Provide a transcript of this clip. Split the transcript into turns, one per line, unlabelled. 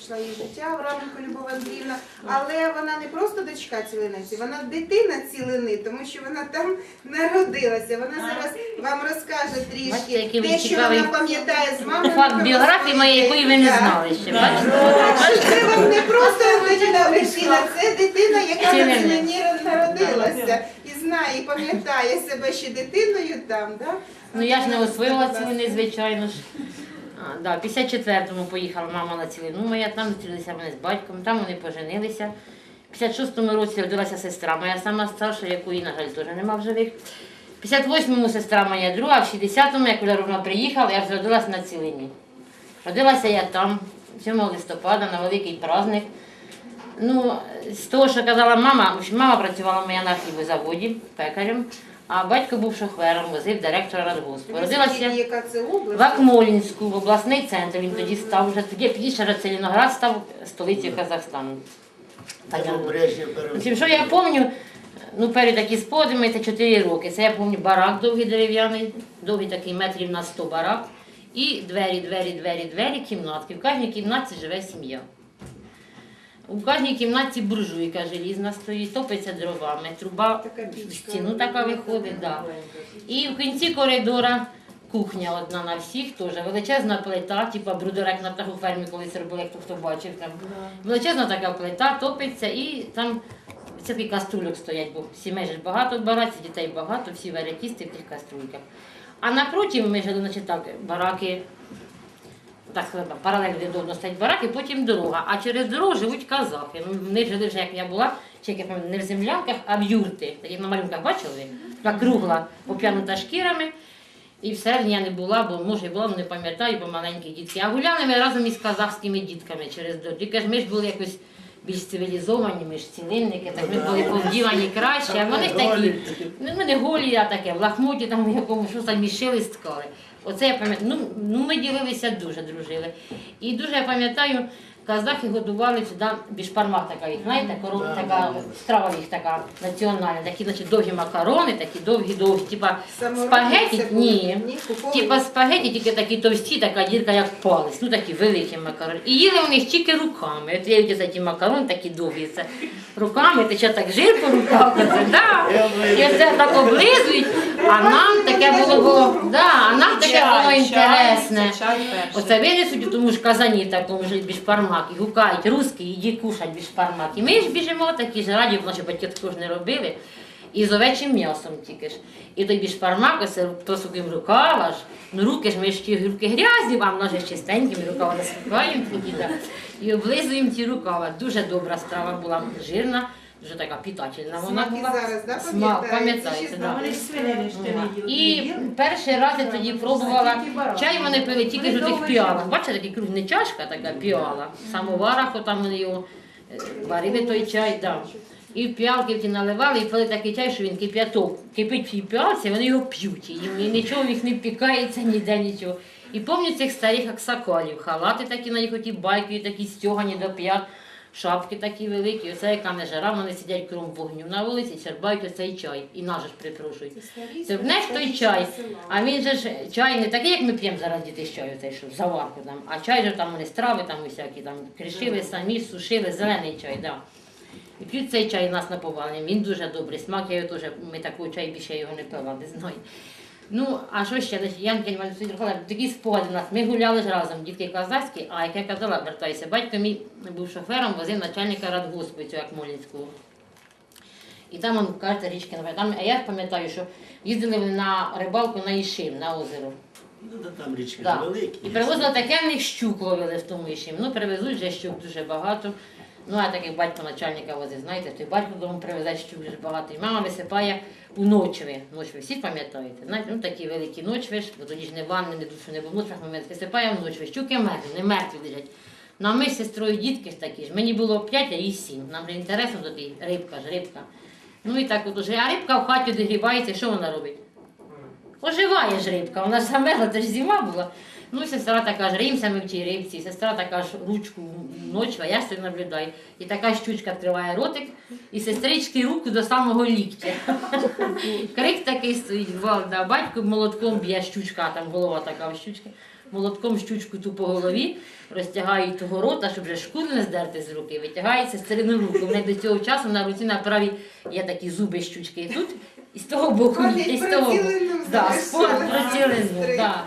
пішла її життя, Авраменко Любов Андріївна, але вона не просто дочка цілениці, вона дитина цілини, тому що вона там народилася. Вона зараз вам розкаже трішки те, що вона пам'ятає з мамою.
Факт біографії моєї, якої ви не знали ще. Бачите?
Це вам не просто Олексійна, це дитина, яка на цілині народилася і знає, і пам'ятає себе ще дитиною там, да?
Ну я ж не освоїла цілини, звичайно ж. Да, в 54-му поїхала мама на цілину моя, там зустрілися вони з батьком, там вони поженилися. В 56-му році родилася сестра моя сама старша, якої, на жаль, теж нема в живих. В 58-му сестра моя друга, а в 60-му, як вже приїхала, я вже родилася на цілині. Родилася я там, 7 листопада, на великий праздник. Ну, з того, що казала мама, мама працювала моя на хлібозаводі пекарем, а батько був шофером, возив директора радгоспу. Родилася
яка це область?
в Акмолінську, в обласний центр. Він тоді став вже тоді пізніше Целіноград став столицею Казахстану. Так, що я пам'ятаю, ну перед такі сподами, це 4 роки. Це я пам'ятаю барак довгий дерев'яний, довгий такий метрів на 100 барак. І двері, двері, двері, двері, кімнатки. В кожній кімнаті живе сім'я. У кожній кімнаті буржуйка желізна стоїть, топиться дровами, труба в стіну така виходить. Да. І в кінці коридора кухня одна на всіх, теж величезна плита, типа брудерек на птахофермі колись робили, хто хто бачив. Там. Величезна така плита, топиться і там такі каструльок стоять, бо сімей ж багато бараці, дітей багато, всі варять їсти в тих каструльках. А напроти ми жили, значить так, бараки, так сказати, паралельно один до одного стоять бараки, потім дорога. А через дорогу живуть казахи. Ну, Вони жили вже, як я була, чи як я не в землянках, а в юрти. Такі на малюнках бачили, така кругла, обтянута шкірами. І всередині я не була, бо може була, не пам'ятаю, бо маленькі дітки. А гуляли ми разом із казахськими дітками через дорогу. Тільки ж ми ж були якось більш цивілізовані, ми ж цілинники, так ми були повдівані краще, а вони ж такі. Ну, ми не голі, а таке, в лахмоті там в якому щось там мішили, сткали. Оце я пам'ятаю. Ну, ну ми ділилися дуже, дружили. І дуже я пам'ятаю, казахи годували сюди бішпармак така їх, знаєте, корон,
Да,
така страва їх така національна, такі значить, довгі макарони, такі довгі-довгі, типа спагеті, ні. Типа спагеті, тільки такі товсті, така дірка, як палець, ну такі великі макарони. І їли вони їх тільки руками. От оці ті макарони такі довгі, це руками, тече так жир по руках, оце, да. І оце так облизують, а нам таке було, було да, а нам таке було інтересне. Оце винесуть тому ж казані такому ж бішпармак і гукають русський, іди кушать бішпармак. І ми ж біжимо такі ж раді, бо наші батьки також не робили. І з овечим м'ясом тільки ж. І той бішпармак, ось посуким рукава ж. Ну руки ж ми ж ті руки грязні, а в нас же чистенькі, ми рукава засипаємо тоді, да. і облизуємо ті рукава. Дуже добра страва була, жирна, дуже така питательна. Вона
Смак і
була.
зараз, да,
Смак,
пам'ятаєте?
да.
Вони ж свинини ще не їли.
І перший раз я тоді пробувала чай вони пили тільки з тих піалах. Бачите, такий круг, не чашка, така піала. В самоварах отам вони його е, варили той чай, да. І в піалки ті наливали і пили такий чай, що він кип'яток. Кипить в цій піалці, вони його п'ють. І, і нічого в їх не пікається, ніде нічого. І пам'ятаю цих старих аксакалів, халати такі на їх оті байки, такі стягані до п'ят. Шапки такі великі, оце яка не жара, вони сидять кром вогню на вулиці, черпають оцей чай і же ж припрошують. Це внеш той чай, а він же ж чай не такий, як ми п'ємо зараз діти з чаю, цей що заварку там. А чай же там вони страви там усякі, там кришили самі, сушили, зелений чай, да. І п'ють цей чай у нас на поваленні, він дуже добрий. Смак я його теж, ми такого чаю більше його не пила, не знаю. Ну, а що ще? Янка Іван Васильович, такі спогади у нас. Ми гуляли ж разом, дітки казахські, а як я казала, вертаюся, батько мій був шофером, возив начальника радгоспу цього Акмолінського. І там он карта річки. Там, а я пам'ятаю, що їздили вони на рибалку на Ішим, на озеро.
Ну, та там річки
Да.
великі.
І привозили таке в них щук ловили в тому Ішим. Ну, привезуть вже щук дуже багато. Ну, а так як батько начальника возить, знаєте, той батько додому привезе щук дуже багато. І мама висипає у ночви. Ночви всі пам'ятаєте? Знаєте, ну такі великі ночви, бо тоді ж не ванни, не душу, не було ночвах, ми висипає в ночви. Щуки мертві, не мертві лежать. Ну, а ми з сестрою дітки ж такі ж. Мені було 5, а їй 7. Нам же інтересно тоді рибка ж, рибка. Ну і так от уже, а рибка в хаті догрівається, що вона робить? Оживає ж рибка, вона ж замерзла, це ж зима була. Ну, сестра така ж римся ми в тій рибці, сестра така ж ручку ночі, а я стою наблюдаю. І така щучка відкриває ротик, і сестрички руку до самого ліктя. Крик такий стоїть, гвалт, да, батько молотком б'є щучка, там голова така в щучки. молотком щучку ту по голові, розтягають того рота, щоб вже шкуру не здерти з руки, витягається стерину руку. В неї до цього часу на руці на правій є такі зуби щучки. І тут і з того боку, і з того боку. Да, спорт да.